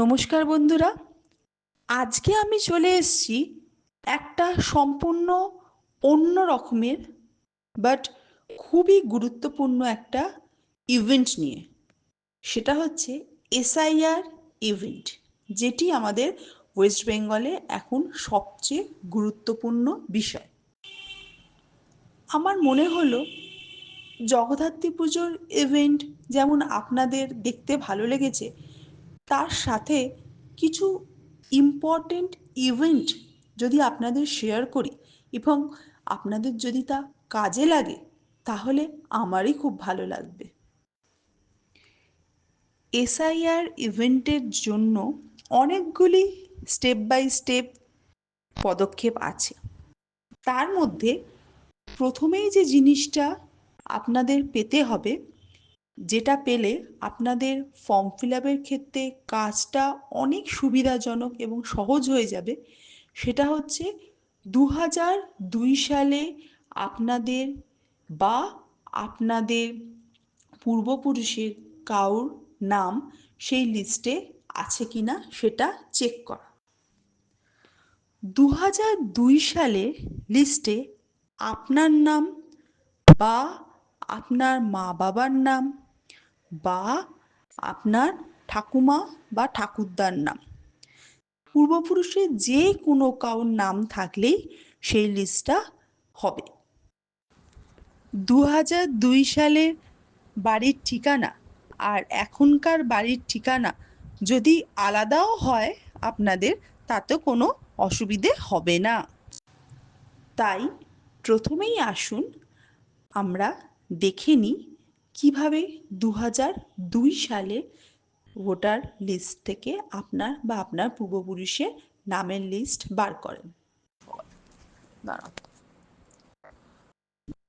নমস্কার বন্ধুরা। আজকে আমি চলে এসেছি একটা সম্পূর্ণ অন্য রকমের বাট খুবই গুরুত্বপূর্ণ একটা ইভেন্ট নিয়ে। সেটা হচ্ছে এসআইআর ইভেন্ট যেটি আমাদের ওয়েস্ট বেঙ্গলে এখন সবচেয়ে গুরুত্বপূর্ণ বিষয়। আমার মনে হলো জগদ্ধাত্রী পুজোর ইভেন্ট যেমন আপনাদের দেখতে ভালো লেগেছে তার সাথে কিছু ইম্পর্টেন্ট ইভেন্ট যদি আপনাদের শেয়ার করি এবং আপনাদের যদি তা কাজে লাগে, তাহলে আমারই খুব ভালো লাগবে। এসআইআর ইভেন্টের জন্য অনেকগুলি স্টেপ বাই স্টেপ পদক্ষেপ আছে। তার মধ্যে প্রথমেই যে জিনিসটা আপনাদের পেতে হবে যেটা পেলে আপনাদের ফর্ম ফিল আপের ক্ষেত্রে কাজটা অনেক সুবিধাজনক এবং সহজ হয়ে যাবে। সেটা হচ্ছে দু দুই সালে আপনাদের বা আপনাদের পূর্বপুরুষের কাউর নাম সেই লিস্টে আছে কি না সেটা চেক করা। দু দুই সালের লিস্টে আপনার নাম বা আপনার মা বাবার নাম বা আপনার ঠাকুমা বা ঠাকুরদার নাম। পূর্বপুরুষের যে কোনো কারোর নাম থাকলেই সেই লিস্টটা হবে। দু হাজার দুই সালের বাড়ির ঠিকানা আর এখনকার বাড়ির ঠিকানা যদি আলাদাও হয় আপনাদের, তাতে কোনো অসুবিধে হবে না। তাই প্রথমেই আসুন, আমরা দেখে নিই কীভাবে দু দুই সালে ভোটার লিস্ট থেকে আপনার বা আপনার পূর্বপুরুষের নামের লিস্ট বার করেন?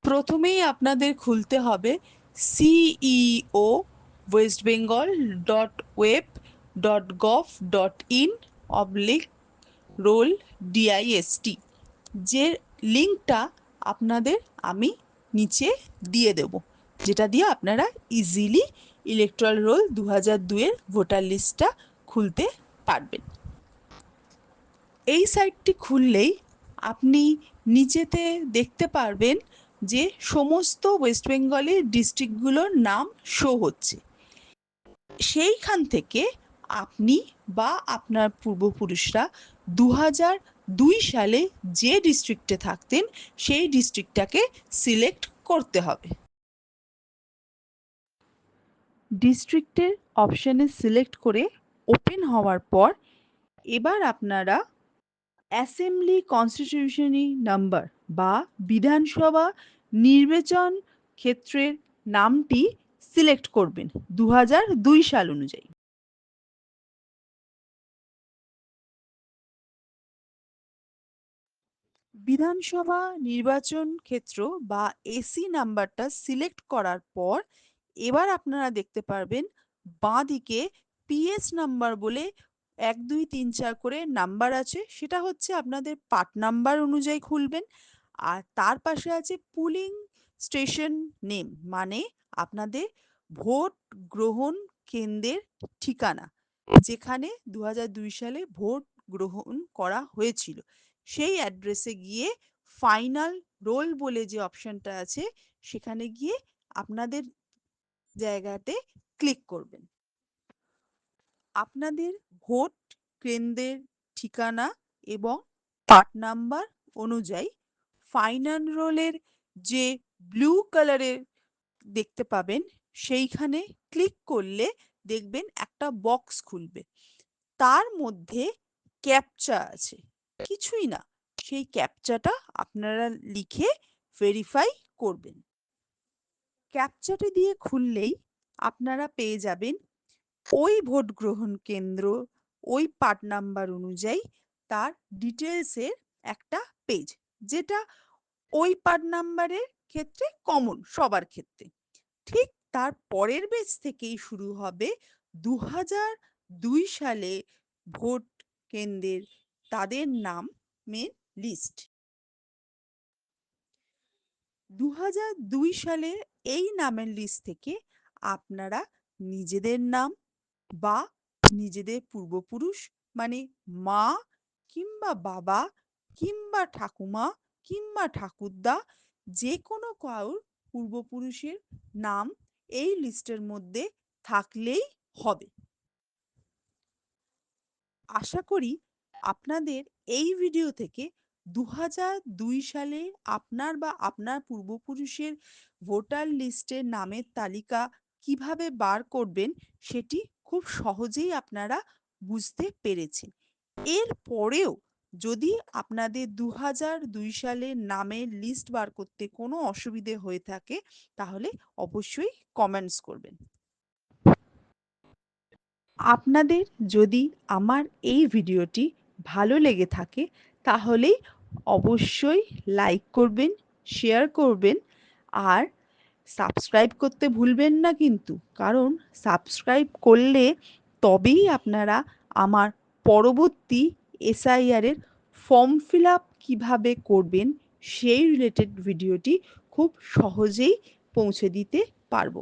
প্রথমেই আপনাদের খুলতে হবে CEO West Bengal dot web dot gov dot in oblique roll DIST যে লিঙ্কটা আপনাদের আমি নিচে দিয়ে দেব। যেটা দিয়ে আপনারা ইজিলি ইলেকট্রাল রোল দু হাজার দুয়ের ভোটার লিস্টটা খুলতে পারবেন। এই সাইটটি খুললেই আপনি নিচেতে দেখতে পারবেন যে সমস্ত ওয়েস্ট বেঙ্গলের ডিস্ট্রিক্টগুলোর নাম শো হচ্ছে। সেইখান থেকে আপনি বা আপনার পূর্বপুরুষরা দু হাজার দুই সালে যে ডিস্ট্রিক্টে থাকতেন, সেই ডিস্ট্রিক্টটাকে সিলেক্ট করতে হবে। ডিস্ট্রিক্টের অপশানে সিলেক্ট করে ওপেন হওয়ার পর এবার আপনারা অ্যাসেম্বলি কনস্টিটিউশনারি নাম্বার বা বিধানসভা নির্বাচন ক্ষেত্রের নামটি সিলেক্ট করবেন দু দুই সাল অনুযায়ী। বিধানসভা নির্বাচন ক্ষেত্র বা এসি নাম্বারটা সিলেক্ট করার পর এবার আপনারা দেখতে পারবেন বাঁ দিকে পিএস নাম্বার বলে এক, দুই, তিন, চার করে নাম্বার আছে। সেটা হচ্ছে আপনাদের পার্ট নাম্বার অনুযায়ী খুলবেন। আর তার পাশে আছে পুলিং স্টেশন নেম মানে আপনাদের ভোট গ্রহণ কেন্দ্রের ঠিকানা, যেখানে দু হাজার দুই সালে ভোট গ্রহণ করা হয়েছিল। সেই অ্যাড্রেসে গিয়ে ফাইনাল রোল বলে যে অপশনটা আছে, সেখানে গিয়ে আপনাদের জায়গাতে ক্লিক করবেন। আপনাদের ভোট কেন্দ্রের ঠিকানা এবং পার্ট নাম্বার অনুযায়ী ফাইনাল রোলের যে ব্লু কালারের দেখতে পাবেন, সেইখানে ক্লিক করলে দেখবেন একটা বক্স খুলবে। তার মধ্যে ক্যাপচা আছে। কিছুই না, সেই ক্যাপচাটা আপনারা লিখে ভেরিফাই করবেন। ক্যাপচাটি দিয়ে খুললেই আপনারা পেয়ে যাবেন ওই ভোট গ্রহণ কেন্দ্র, ওই পার্ট নাম্বার অনুযায়ী তার ডিটেলসের একটা পেজ যেটা ওই পার্ট নাম্বারের ক্ষেত্রে কমন সবার ক্ষেত্রে। ঠিক তার পরের পেজ থেকেই শুরু হবে দু দুই সালে ভোট কেন্দ্রের তাদের নাম মেন লিস্ট দু সালের এই নামের লিস্ট থেকে আপনারা নিজেদের নাম বা নিজেদের পূর্বপুরুষ মানে মা কিংবা বাবা কিংবা ঠাকুমা কিংবা ঠাকুরদা যে কোনো কারোর পূর্বপুরুষের নাম এই লিস্টের মধ্যে থাকলেই হবে। আশা করি আপনাদের এই ভিডিও থেকে দু সালে আপনার বা আপনার পূর্বপুরুষের ভোটার লিস্টের নামের তালিকা কীভাবে বার করবেন সেটি খুব সহজেই আপনারা বুঝতে পেরেছেন। এর পরেও যদি আপনাদের দু দুই সালের নামের লিস্ট বার করতে কোনো অসুবিধে হয়ে থাকে, তাহলে অবশ্যই কমেন্টস করবেন। আপনাদের যদি আমার এই ভিডিওটি ভালো লেগে থাকে, তাহলে অবশ্যই লাইক করবেন, শেয়ার করবেন আর সাবস্ক্রাইব করতে ভুলবেন না কিন্তু। কারণ সাবস্ক্রাইব করলে তবেই আপনারা আমার পরবর্তী এসআইআরের ফর্ম ফিল আপ কীভাবে করবেন সেই রিলেটেড ভিডিওটি খুব সহজেই পৌঁছে দিতে পারব।